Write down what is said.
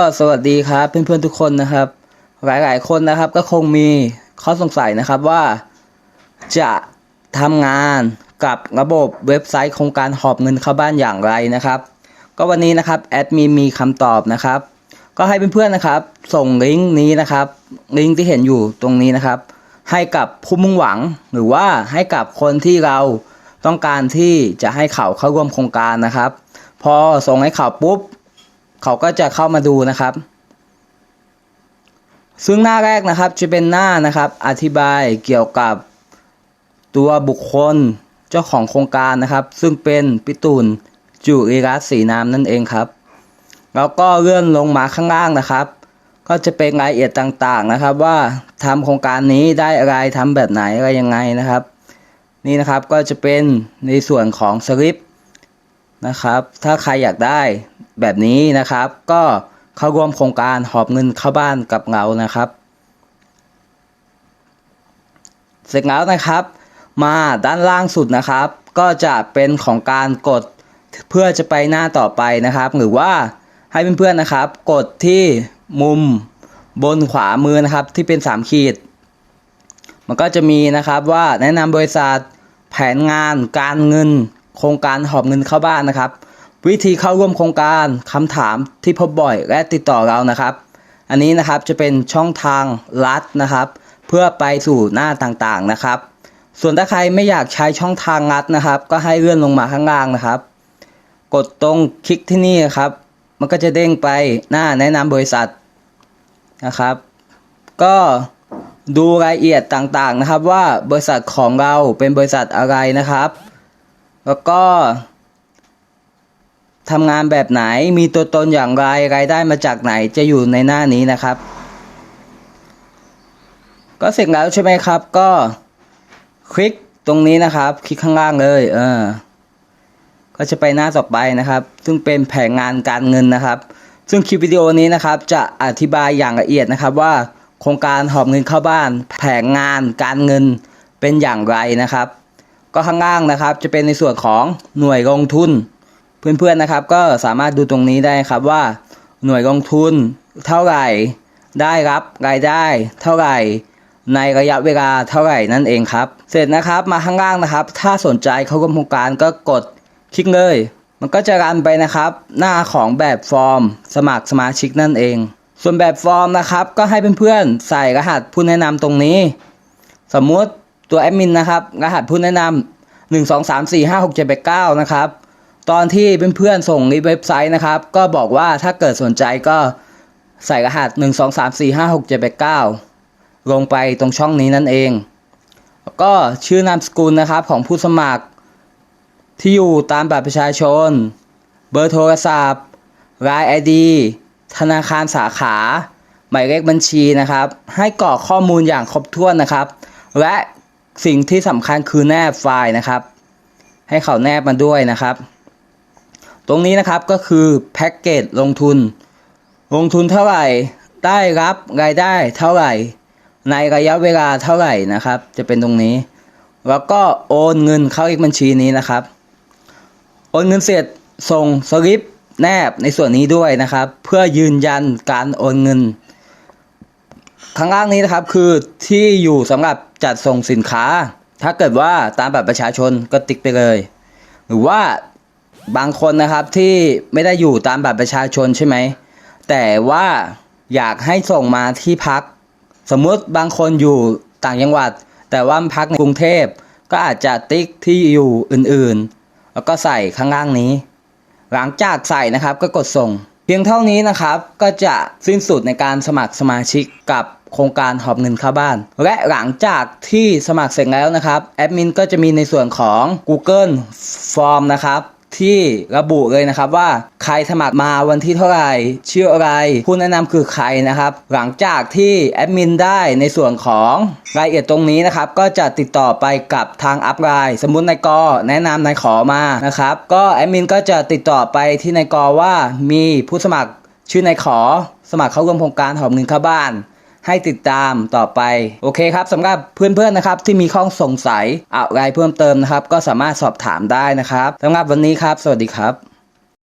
ก็สวัสดีครับเพื่อนๆทุกคนนะครับ หลายๆคนนะครับก็คงมีข้อสงสัยนะครับว่า จะทำงานกับระบบเว็บไซต์โครงการหอบเงินเข้าบ้านอย่างไรนะครับ ก็วันนี้นะครับแอดมินมีคำตอบนะครับ ก็ให้เพื่อนๆนะครับ ส่งลิงก์นี้นะครับลิงก์ที่เห็นอยู่ตรงนี้นะครับ ให้กับผู้มุ่งหวังหรือว่าให้กับคนที่เราต้องการที่จะให้เขาเข้าร่วมโครงการนะครับ พอส่งให้เขาปุ๊บ เขาก็จะเข้ามาดูนะครับ ซึ่งหน้าแรกนะครับจะเป็นหน้านะครับ อธิบายเกี่ยวกับตัวบุคคลเจ้าของโครงการนะครับ ซึ่งเป็นปิตูนจุริรัตน์ศรีนามนั่นเองครับ แล้วก็เลื่อนลงมาข้างล่างนะครับ ก็จะเป็นรายละเอียดต่างๆนะครับ ว่าทำโครงการนี้ได้อะไรทำแบบไหนอะไรยังไงนะครับ นี่นะครับก็จะเป็นในส่วนของสลิปนะครับ ถ้าใครอยากได้ แบบนี้นะครับ ก็เข้าร่วมโครงการหอบเงินเข้าบ้านกับเรานะครับ เสร็จแล้วนะครับ มาด้านล่างสุดนะครับ ก็จะเป็นของการกดเพื่อจะไปหน้าต่อไปนะครับ หรือว่าให้เพื่อนๆนะครับ กดที่มุมบนขวามือนะครับที่เป็น 3 ขีด มันก็จะมีนะครับว่าแนะนำบริษัทแผนงานการเงิน โครงการหอบเงินเข้าบ้านนะครับ วิธีเข้าร่วมโครงการคำถามที่พบบ่อยและติดต่อเรานะครับ อันนี้นะครับจะเป็นช่องทางลัดนะครับ เพื่อไปสู่หน้าต่างๆนะครับ ส่วนถ้าใครไม่อยากใช้ช่องทางลัดนะครับ ก็ให้เลื่อนลงมาข้างล่างนะครับ กดตรงคลิกที่นี่ครับ มันก็จะเด้งไปหน้าแนะนำบริษัทนะครับ ก็ดูรายละเอียดต่างๆนะครับ ว่าบริษัทของเราเป็นบริษัทอะไรนะครับ แล้วก็ ทำงานแบบไหนมีตัวตนอย่างไรรายได้มาจากไหนจะอยู่ในหน้านี้นะครับ ก็เสร็จแล้วใช่ไหมครับ ก็คลิกตรงนี้นะครับ คลิกข้างล่างเลยเออก็จะไปหน้าต่อไปนะครับ ซึ่งเป็นแผนงานการเงินนะครับ ซึ่งคลิปวิดีโอนี้นะครับ จะอธิบายอย่างละเอียดนะครับว่าโครงการหอบเงินเข้าบ้าน แผนงานการเงินเป็นอย่างไรนะครับ ก็ข้างล่างนะครับ จะเป็นในส่วนของหน่วยลงทุน เพื่อนๆนะครับ ก็สามารถดูตรงนี้ได้ครับว่าหน่วยลงทุนเท่าไหร่ได้รับรายได้เท่าไหร่ ในระยะเวลาเท่าไหร่นั่นเองครับ เสร็จนะครับมาข้างล่างนะครับ ถ้าสนใจเข้าร่วมโครงการก็กดคลิกเลย มันก็จะรันไปนะครับ หน้าของแบบฟอร์ม สมัครสมาชิกนั่นเอง ส่วนแบบฟอร์มนะครับ ก็ให้เพื่อนๆใส่รหัสผู้แนะนำตรงนี้ สมมุติตัวแอดมินนะครับรหัสผู้แนะนำ1 2 3 4 5 6 7 8 9นะครับ ตอนที่เพื่อนๆส่งในเว็บไซต์นะครับ ก็บอกว่าถ้าเกิดสนใจก็ใส่รหัส 1 2 3 4 5 6 7 8 9 ลงไปตรงช่องนี้นั่นเอง ก็ชื่อนามสกุลนะครับของผู้สมัคร ที่อยู่ตามบัตรประชาชน เบอร์โทรศัพท์รายไอดีธนาคารสาขา หมายเลขบัญชีนะครับ ให้กรอกข้อมูลอย่างครบถ้วนนะครับ และสิ่งที่สำคัญคือแนบไฟล์นะครับ ให้เขาแนบมาด้วยนะครับ ตรงนี้นะครับก็คือแพ็กเกจลงทุน ลงทุนเท่าไหร่ ได้รับรายได้เท่าไหร่ ในระยะเวลาเท่าไหร่นะครับ จะเป็นตรงนี้ แล้วก็โอนเงินเข้าอีกบัญชีนี้นะครับ โอนเงินเสร็จส่งสลิปแนบในส่วนนี้ด้วยนะครับ เพื่อยืนยันการโอนเงินข้างล่างนี้นะครับคือที่อยู่สำหรับจัดส่งสินค้า ถ้าเกิดว่าตามบัตรประชาชนก็ติ๊กไปเลย หรือว่า บางคนนะครับที่ไม่ได้อยู่ตามบัตรประชาชนใช่ไหม แต่ว่าอยากให้ส่งมาที่พัก สมมุติบางคนอยู่ต่างจังหวัด แต่ว่าพักในกรุงเทพก็อาจจะติ๊กที่อยู่อื่นๆ แล้วก็ใส่ข้างล่างนี้ หลังจากใส่นะครับก็กดส่ง เพียงเท่านี้นะครับก็จะสิ้นสุดในการสมัครสมาชิกกับโครงการหอบเงินเข้าบ้าน และหลังจากที่สมัครเสร็จแล้วนะครับแอดมินก็จะมีในส่วนของ Google Form นะครับ ที่ระบุเลยนะครับว่าใครสมัครมาวันที่เท่าไหร่ชื่ออะไร ผู้แนะนำคือใครนะครับ หลังจากที่แอดมินได้ในส่วนของรายละเอียดตรงนี้นะครับ ก็จะติดต่อไปกับทางอัพไลน์สมมุตินายกแนะนำนายขอมานะครับ ก็แอดมินก็จะติดต่อไปที่นายกว่ามีผู้สมัครชื่อนายขอ สมัครเข้าร่วมโครงการหอบเงินเข้าบ้าน ให้ติดตามต่อไป โอเคครับสำหรับเพื่อนๆนะครับที่มีข้อสงสัยอะไรเพิ่มเติมนะครับ ก็สามารถสอบถามได้นะครับสำหรับวันนี้ครับ สวัสดีครับ